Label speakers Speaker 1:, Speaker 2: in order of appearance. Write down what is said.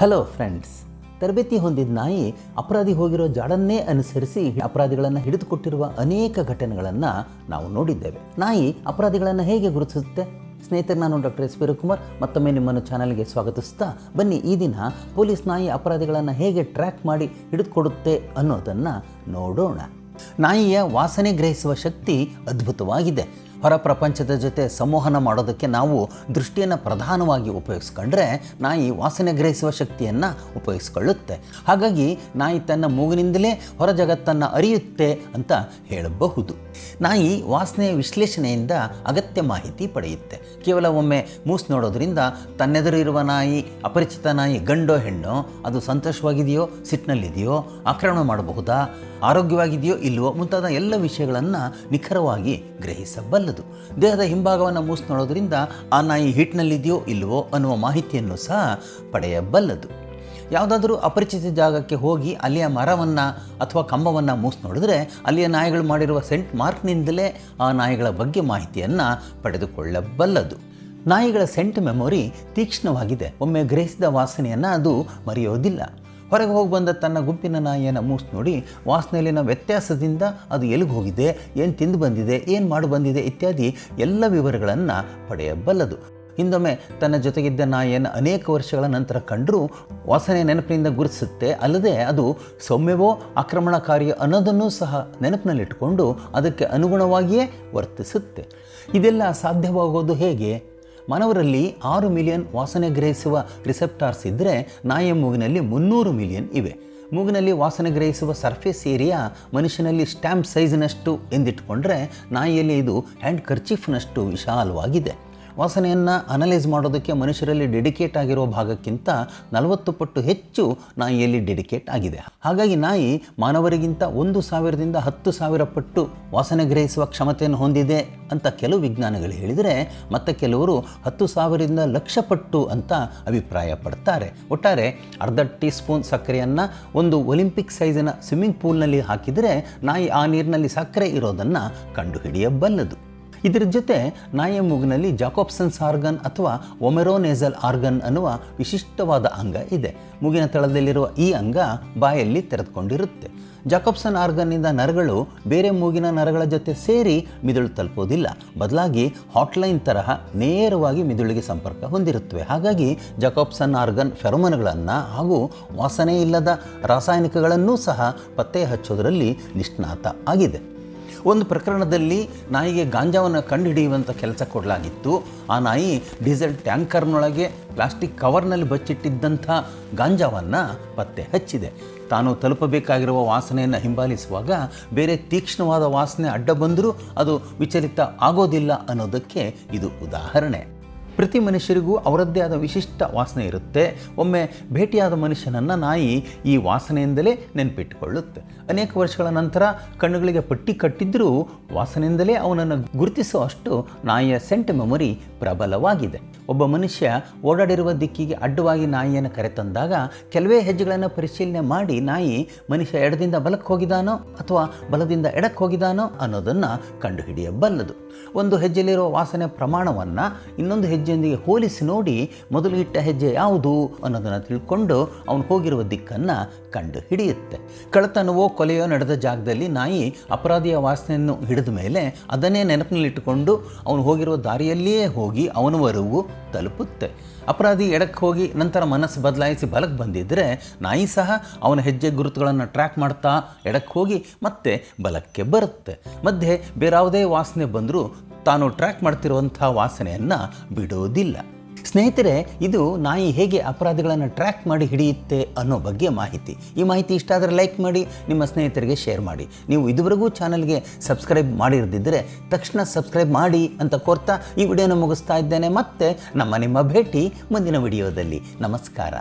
Speaker 1: Hello friends ತರಬೇತಿ ಹೊಂದಿದ ನಾಯಿ ಅಪರಾಧಿ ಹೋಗಿರೋ ಜಾಡನ್ನೇ ಅನುಸರಿಸಿ ಅಪರಾಧಿಗಳನ್ನು ಹಿಡಿದುಕೊಟ್ಟಿರುವ ಅನೇಕ ಘಟನೆಗಳನ್ನು ನಾವು ನೋಡಿದ್ದೇವೆ. ನಾಯಿ ಅಪರಾಧಿಗಳನ್ನು ಹೇಗೆ ಗುರುತಿಸುತ್ತೆ? ಸ್ನೇಹಿತರು ನಾನು ಡಾಕ್ಟರ್ ಎಸ್ ಪಿ ರವಿಕುಮಾರ್, ಮತ್ತೊಮ್ಮೆ ನಿಮ್ಮನ್ನು ಚಾನಲ್ಗೆ ಸ್ವಾಗತಿಸ್ತಾ ಬನ್ನಿ. ಈ ದಿನ ಪೊಲೀಸ್ ನಾಯಿ ಅಪರಾಧಿಗಳನ್ನು ಹೇಗೆ ಟ್ರ್ಯಾಕ್ ಮಾಡಿ ಹಿಡಿದುಕೊಡುತ್ತೆ ಅನ್ನೋದನ್ನು ನೋಡೋಣ. ನಾಯಿಯ ವಾಸನೆ ಗ್ರಹಿಸುವ ಶಕ್ತಿ ಅದ್ಭುತವಾಗಿದೆ. ಹೊರ ಪ್ರಪಂಚದ ಜೊತೆ ಸಂವಹನ ಮಾಡೋದಕ್ಕೆ ನಾವು ದೃಷ್ಟಿಯನ್ನು ಪ್ರಧಾನವಾಗಿ ಉಪಯೋಗಿಸ್ಕೊಂಡ್ರೆ ನಾಯಿ ವಾಸನೆ ಗ್ರಹಿಸುವ ಶಕ್ತಿಯನ್ನು ಉಪಯೋಗಿಸ್ಕೊಳ್ಳುತ್ತೆ. ಹಾಗಾಗಿ ನಾಯಿ ತನ್ನ ಮೂಗಿನಿಂದಲೇ ಹೊರ ಜಗತ್ತನ್ನು ಅರಿಯುತ್ತೆ ಅಂತ ಹೇಳಬಹುದು. ನಾಯಿ ವಾಸನೆಯ ವಿಶ್ಲೇಷಣೆಯಿಂದ ಅಗತ್ಯ ಮಾಹಿತಿ ಪಡೆಯುತ್ತೆ. ಕೇವಲ ಒಮ್ಮೆ ಮೂಸ್ ನೋಡೋದ್ರಿಂದ ತನ್ನೆದುರಿರುವ ನಾಯಿ, ಅಪರಿಚಿತ ನಾಯಿ, ಗಂಡೋ ಹೆಣ್ಣೋ, ಅದು ಸಂತೋಷವಾಗಿದೆಯೋ ಸಿಟ್ಟಿನಲ್ಲಿದೆಯೋ ಆಕ್ರಮಣ ಮಾಡಬಹುದಾ, ಆರೋಗ್ಯವಾಗಿದೆಯೋ ಇಲ್ಲವೋ ಮುಂತಾದ ಎಲ್ಲ ವಿಷಯಗಳನ್ನು ನಿಖರವಾಗಿ ದೇಹದ ಹಿಂಭಾಗವನ್ನು ಮೂಸ್ ನೋಡೋದ್ರಿಂದ ಆ ನಾಯಿ ಹಿಟ್ಟಿನಲ್ಲಿದೆಯೋ ಇಲ್ಲವೋ ಅನ್ನುವ ಮಾಹಿತಿಯನ್ನು ಸಹ ಪಡೆಯಬಲ್ಲದು. ಯಾವುದಾದರೂ ಅಪರಿಚಿತ ಜಾಗಕ್ಕೆ ಹೋಗಿ ಅಲ್ಲಿಯ ಮರವನ್ನು ಅಥವಾ ಕಂಬವನ್ನು ಮೂಸ್ ನೋಡಿದ್ರೆ ಅಲ್ಲಿಯ ನಾಯಿಗಳು ಮಾಡಿರುವ ಸೆಂಟ್ ಮಾರ್ಕ್ನಿಂದಲೇ ಆ ನಾಯಿಗಳ ಬಗ್ಗೆ ಮಾಹಿತಿಯನ್ನು ಪಡೆದುಕೊಳ್ಳಬಲ್ಲದು. ನಾಯಿಗಳ ಸೆಂಟ್ ಮೆಮೊರಿ ತೀಕ್ಷ್ಣವಾಗಿದೆ. ಒಮ್ಮೆ ಗ್ರಹಿಸಿದ ವಾಸನೆಯನ್ನು ಅದು ಮರೆಯೋದಿಲ್ಲ. ಹೊರಗೆ ಹೋಗಿ ಬಂದ ತನ್ನ ಗುಂಪಿನ ನಾಯಿಯನ್ನು ಮೂಸ್ ನೋಡಿ, ವಾಸನೆಯಲ್ಲಿನ ವ್ಯತ್ಯಾಸದಿಂದ ಅದು ಎಲ್ಲಿಗೆ ಹೋಗಿದೆ, ಏನು ತಿಂದು ಬಂದಿದೆ, ಏನು ಮಾಡಿ ಬಂದಿದೆ ಇತ್ಯಾದಿ ಎಲ್ಲ ವಿವರಗಳನ್ನು ಪಡೆಯಬಲ್ಲದು. ಹಿಂದೊಮ್ಮೆ ತನ್ನ ಜೊತೆಗಿದ್ದ ನಾಯಿಯನ್ನು ಅನೇಕ ವರ್ಷಗಳ ನಂತರ ಕಂಡರೂ ವಾಸನೆ ನೆನಪಿನಿಂದ ಗುರುತಿಸುತ್ತೆ, ಅಲ್ಲದೆ ಅದು ಸೌಮ್ಯವೋ ಆಕ್ರಮಣಕಾರಿ ಅನ್ನೋದನ್ನು ಸಹ ನೆನಪಿನಲ್ಲಿಟ್ಟುಕೊಂಡು ಅದಕ್ಕೆ ಅನುಗುಣವಾಗಿಯೇ ವರ್ತಿಸುತ್ತೆ. ಇದೆಲ್ಲ ಸಾಧ್ಯವಾಗೋದು ಹೇಗೆ? ಮಾನವರಲ್ಲಿ ಆರು ಮಿಲಿಯನ್ ವಾಸನೆ ಗ್ರಹಿಸುವ ರಿಸೆಪ್ಟಾರ್ಸ್ ಇದ್ದರೆ ನಾಯಿಯ ಮೂಗಿನಲ್ಲಿ ಮುನ್ನೂರು ಮಿಲಿಯನ್ ಇವೆ. ಮೂಗಿನಲ್ಲಿ ವಾಸನೆ ಗ್ರಹಿಸುವ ಸರ್ಫೇಸ್ ಏರಿಯಾ ಮನುಷ್ಯನಲ್ಲಿ ಸ್ಟ್ಯಾಂಪ್ ಸೈಜ್ನಷ್ಟು ಎಂದಿಟ್ಕೊಂಡ್ರೆ ನಾಯಿಯಲ್ಲಿ ಇದು ಹ್ಯಾಂಡ್ ಕರ್ಚೀಫ್ನಷ್ಟು ವಿಶಾಲವಾಗಿದೆ. ವಾಸನೆಯನ್ನು ಅನಲೈಸ್ ಮಾಡೋದಕ್ಕೆ ಮನುಷ್ಯರಲ್ಲಿ ಡೆಡಿಕೇಟ್ ಆಗಿರೋ ಭಾಗಕ್ಕಿಂತ ನಲವತ್ತು ಪಟ್ಟು ಹೆಚ್ಚು ನಾಯಿಯಲ್ಲಿ ಡೆಡಿಕೇಟ್ ಆಗಿದೆ. ಹಾಗಾಗಿ ನಾಯಿ ಮಾನವರಿಗಿಂತ ಒಂದು ಸಾವಿರದಿಂದ ಹತ್ತು ಸಾವಿರ ಪಟ್ಟು ವಾಸನೆ ಗ್ರಹಿಸುವ ಕ್ಷಮತೆಯನ್ನು ಹೊಂದಿದೆ ಅಂತ ಕೆಲವು ವಿಜ್ಞಾನಿಗಳು ಹೇಳಿದರೆ, ಮತ್ತು ಕೆಲವರು ಹತ್ತು ಸಾವಿರದಿಂದ ಲಕ್ಷ ಪಟ್ಟು ಅಂತ ಅಭಿಪ್ರಾಯ ಪಡ್ತಾರೆ. ಒಟ್ಟಾರೆ ಅರ್ಧ ಟೀ ಸ್ಪೂನ್ ಸಕ್ಕರೆಯನ್ನು ಒಂದು ಒಲಿಂಪಿಕ್ ಸೈಜಿನ ಸ್ವಿಮ್ಮಿಂಗ್ ಪೂಲ್ನಲ್ಲಿ ಹಾಕಿದರೆ ನಾಯಿ ಆ ನೀರಿನಲ್ಲಿ ಸಕ್ಕರೆ ಇರೋದನ್ನು ಕಂಡುಹಿಡಿಯಬಲ್ಲದು. ಇದರ ಜೊತೆ ನಾಯಿಯ ಮೂಗಿನಲ್ಲಿ ಜಾಕೋಬ್ಸನ್ಸ್ ಆರ್ಗನ್ ಅಥವಾ ಒಮೆರೋನೇಸಲ್ ಆರ್ಗನ್ ಅನ್ನುವ ವಿಶಿಷ್ಟವಾದ ಅಂಗ ಇದೆ. ಮೂಗಿನ ತಳದಲ್ಲಿರುವ ಈ ಅಂಗ ಬಾಯಲ್ಲಿ ತೆರೆದುಕೊಂಡಿರುತ್ತೆ. ಜಾಕೋಬ್ಸನ್ ಆರ್ಗನ್ನಿಂದ ನರಗಳು ಬೇರೆ ಮೂಗಿನ ನರಗಳ ಜೊತೆ ಸೇರಿ ಮಿದುಳು ತಲುಪೋದಿಲ್ಲ ಬದಲಾಗಿ ಹಾಟ್ಲೈನ್ ತರಹ ನೇರವಾಗಿ ಮಿದುಳಿಗೆ ಸಂಪರ್ಕ ಹೊಂದಿರುತ್ತವೆ. ಹಾಗಾಗಿ ಜಾಕೋಬ್ಸನ್ ಆರ್ಗನ್ ಫೆರೋಮನ್ಗಳನ್ನು ಹಾಗೂ ವಾಸನೆ ಇಲ್ಲದ ರಾಸಾಯನಿಕಗಳನ್ನೂ ಸಹ ಪತ್ತೆ ಹಚ್ಚೋದರಲ್ಲಿ ನಿಷ್ಣಾತ ಆಗಿದೆ. ಒಂದು ಪ್ರಕರಣದಲ್ಲಿ ನಾಯಿಗೆ ಗಾಂಜಾವನ್ನು ಕಂಡುಹಿಡಿಯುವಂಥ ಕೆಲಸ ಕೊಡಲಾಗಿತ್ತು. ಆ ನಾಯಿ ಡೀಸೆಲ್ ಟ್ಯಾಂಕರ್ನೊಳಗೆ ಪ್ಲಾಸ್ಟಿಕ್ ಕವರ್ನಲ್ಲಿ ಬಚ್ಚಿಟ್ಟಿದ್ದಂಥ ಗಾಂಜಾವನ್ನು ಪತ್ತೆ ಹಚ್ಚಿದೆ. ತಾನು ತಲುಪಬೇಕಾಗಿರುವ ವಾಸನೆಯನ್ನು ಹಿಂಬಾಲಿಸುವಾಗ ಬೇರೆ ತೀಕ್ಷ್ಣವಾದ ವಾಸನೆ ಅಡ್ಡ ಬಂದರೂ ಅದು ವಿಚಲಿತ ಆಗೋದಿಲ್ಲ ಅನ್ನೋದಕ್ಕೆ ಇದು ಉದಾಹರಣೆ. ಪ್ರತಿ ಮನುಷ್ಯರಿಗೂ ಅವರದ್ದೇ ಆದ ವಿಶಿಷ್ಟ ವಾಸನೆ ಇರುತ್ತೆ. ಒಮ್ಮೆ ಭೇಟಿಯಾದ ಮನುಷ್ಯನನ್ನು ನಾಯಿ ಈ ವಾಸನೆಯಿಂದಲೇ ನೆನಪಿಟ್ಟುಕೊಳ್ಳುತ್ತೆ ಅನೇಕ ವರ್ಷಗಳ ನಂತರ ಕಣ್ಣುಗಳಿಗೆ ಪಟ್ಟಿ ಕಟ್ಟಿದ್ದರೂ ವಾಸನೆಯಿಂದಲೇ ಅವನನ್ನು ಗುರುತಿಸುವಷ್ಟು ನಾಯಿಯ ಸೆಂಟ್ ಮೆಮೊರಿ ಪ್ರಬಲವಾಗಿದೆ. ಒಬ್ಬ ಮನುಷ್ಯ ಓಡಾಡಿರುವ ದಿಕ್ಕಿಗೆ ಅಡ್ಡವಾಗಿ ನಾಯಿಯನ್ನು ಕರೆತಂದಾಗ ಕೆಲವೇ ಹೆಜ್ಜೆಗಳನ್ನು ಪರಿಶೀಲನೆ ಮಾಡಿ ನಾಯಿ ಮನುಷ್ಯ ಎಡದಿಂದ ಬಲಕ್ಕೆ ಹೋಗಿದಾನೋ ಅಥವಾ ಬಲದಿಂದ ಎಡಕ್ಕೆ ಹೋಗಿದಾನೋ ಅನ್ನೋದನ್ನು ಕಂಡುಹಿಡಿಯಬಲ್ಲದು. ಒಂದು ಹೆಜ್ಜೆಲಿರುವ ವಾಸನೆ ಪ್ರಮಾಣವನ್ನು ಇನ್ನೊಂದು ಹೆಜ್ಜೆಯೊಂದಿಗೆ ಹೋಲಿಸಿ ನೋಡಿ ಮೊದಲು ಇಟ್ಟ ಹೆಜ್ಜೆ ಯಾವುದು ಅನ್ನೋದನ್ನು ತಿಳ್ಕೊಂಡು ಅವನು ಹೋಗಿರುವ ದಿಕ್ಕನ್ನು ಕಂಡು ಹಿಡಿಯುತ್ತೆ. ಕಳತನವೋ ಕೊಲೆಯೋ ನಡೆದ ಜಾಗದಲ್ಲಿ ನಾಯಿ ಅಪರಾಧಿಯ ವಾಸನೆಯನ್ನು ಹಿಡಿದ ಮೇಲೆ ಅದನ್ನೇ ನೆನಪಿನಲ್ಲಿಟ್ಟುಕೊಂಡು ಅವನು ಹೋಗಿರುವ ದಾರಿಯಲ್ಲಿಯೇ ಹೋಗಿ ಅವನವರೆಗೂ ತಲುಪುತ್ತೆ. ಅಪರಾಧಿ ಎಡಕ್ಕೆ ಹೋಗಿ ನಂತರ ಮನಸ್ಸು ಬದಲಾಯಿಸಿ ಬಲಕ್ಕೆ ಬಂದಿದ್ದರೆ ನಾಯಿ ಸಹ ಅವನ ಹೆಜ್ಜೆ ಗುರುತುಗಳನ್ನು ಟ್ರ್ಯಾಕ್ ಮಾಡ್ತಾ ಎಡಕ್ಕೆ ಹೋಗಿ ಮತ್ತೆ ಬಲಕ್ಕೆ ಬರುತ್ತೆ. ಮಧ್ಯೆ ಬೇರಾವುದೇ ವಾಸನೆ ಬಂದರೂ ತಾನು ಟ್ರ್ಯಾಕ್ ಮಾಡ್ತಿರುವಂಥ ವಾಸನೆಯನ್ನು ಬಿಡೋದಿಲ್ಲ. ಸ್ನೇಹಿತರೆ, ಇದು ನಾಯಿ ಹೇಗೆ ಅಪರಾಧಿಗಳನ್ನು ಟ್ರ್ಯಾಕ್ ಮಾಡಿ ಹಿಡಿಯುತ್ತೆ ಅನ್ನೋ ಬಗ್ಗೆ ಮಾಹಿತಿ. ಈ ಮಾಹಿತಿ ಇಷ್ಟ ಆದರೆ ಲೈಕ್ ಮಾಡಿ, ನಿಮ್ಮ ಸ್ನೇಹಿತರಿಗೆ ಶೇರ್ ಮಾಡಿ. ನೀವು ಇದುವರೆಗೂ ಚಾನಲ್ಗೆ ಸಬ್ಸ್ಕ್ರೈಬ್ ಮಾಡಿರದಿದ್ದರೆ ತಕ್ಷಣ ಸಬ್ಸ್ಕ್ರೈಬ್ ಮಾಡಿ ಅಂತ ಕೋರ್ತಾ ಈ ವಿಡಿಯೋನ ಮುಗಿಸ್ತಾ ಇದ್ದೇನೆ. ಮತ್ತೆ ನಮ್ಮ ನಿಮ್ಮ ಭೇಟಿ ಮುಂದಿನ ವಿಡಿಯೋದಲ್ಲಿ. ನಮಸ್ಕಾರ.